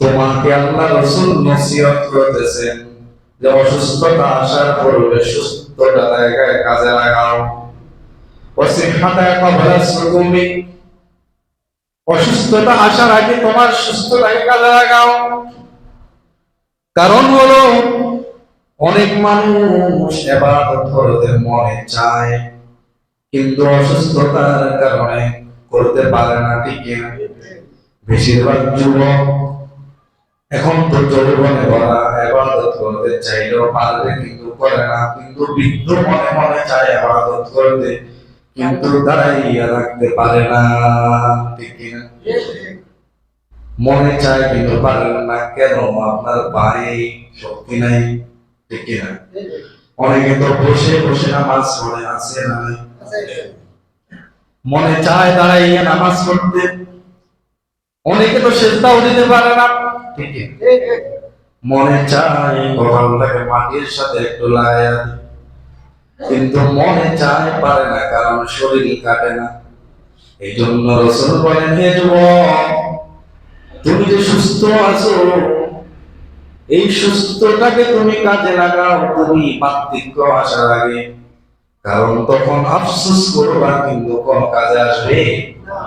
তোমাকে আল্লাহ রসুল নসিহত করতেছেন যে অসুস্থতা আসার পূর্বে সুস্থতা জায়গায় কাজে লাগাও। অসুস্থতা আসার আগে তোমার সুস্থতাকে কাজে লাগাও। কারণ হলো, অনেক মানুষ এবাদত করতে মনে চায়, কিন্তু অসুস্থতার কারণে করতে পারে না, ঠিক বেশিরভাগ যুবক এখন তো এবাদত করতে চাইলেও পারবে, কিন্তু করে না, কিন্তু বৃদ্ধ মনে মনে চায় এবাদত করতে, কিন্তু দাঁড়াইয়া রাখতে পারে না, ঠিক মনে চায়, কিন্তু পারেন না, কেন? আপনার পায়ে শক্তি নাই, ঠিক কিনা? অনেকে তো বসে বসে নামাজ পড়ে, আছে না মনে চায় দাঁড়াইয়া নামাজ পড়তে অনেকে তো সেজদাও দিতে পারে না। ঠিক? মনে চায় ভগবানটাকে মাটির সাথে একটু লাগাইয়া দিই। কিন্তু মনে চায় পারে না কারণ শরীর কাটে না। এই জন্য রসুল বলেন হে তুমি যে সুস্থ আছো এই সুস্থটাকে তুমি কাজে লাগাও তুমি পার্থক্য আসার আগে। কারণ তখন আফসোস করবা কিন্তু কোন কাজে আসবে না।